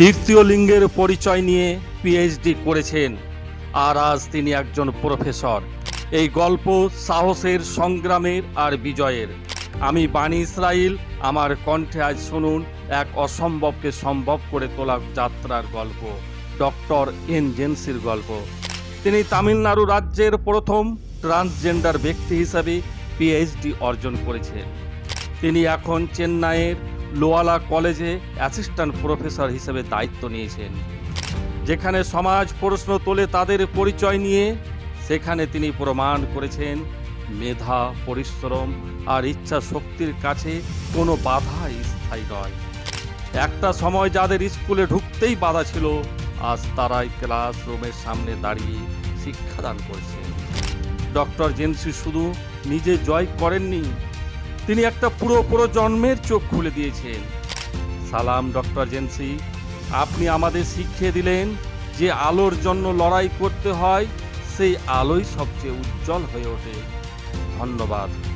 তৃতীয় লিঙ্গের পরিচয় নিয়ে পিএইচডি করেছেন। আর আজ তিনি একজন প্রফেসর। এই গল্প সাহসের, সংগ্রামের আর বিজয়ের। আমি বাণী ইসরাইল, আমার কণ্ঠে আজ শুনুন এক অসম্ভবকে সম্ভব করে তোলা যাত্রার গল্প, ডক্টর এন জেন্সির গল্প। তিনি তামিলনাড়ু রাজ্যের প্রথম ট্রান্সজেন্ডার ব্যক্তি হিসাবে পিএইচডি অর্জন করেছেন। তিনি এখন চেন্নাইয়ের লোয়ালা কলেজে অ্যাসিস্ট্যান্ট প্রফেসর হিসেবে দায়িত্ব নিয়েছেন। যেখানে সমাজ প্রশ্ন তোলে তাদের পরিচয় নিয়ে, সেখানে তিনি প্রমাণ করেছেন, মেধা, পরিশ্রম আর ইচ্ছা শক্তির কাছে কোনো বাধা স্থায়ী নয়। একটা সময় যাদের স্কুলে ঢুকতেই বাধা ছিল, আজ তারাই ক্লাসরুমের সামনে দাঁড়িয়ে শিক্ষাদান করছেন। ডক্টর জেনসি শুধু নিজে জয় করেননি তিনি একটা পুরো পুরো জন্মের চোখ খুলে দিয়েছেন। সালাম, ডক্টর জেন্সি। আপনি আমাদের শিখিয়ে দিলেন যে আলোর জন্য লড়াই করতে হয়, সেই আলোই সবচেয়ে উজ্জ্বল হয়ে ওঠে। ধন্যবাদ।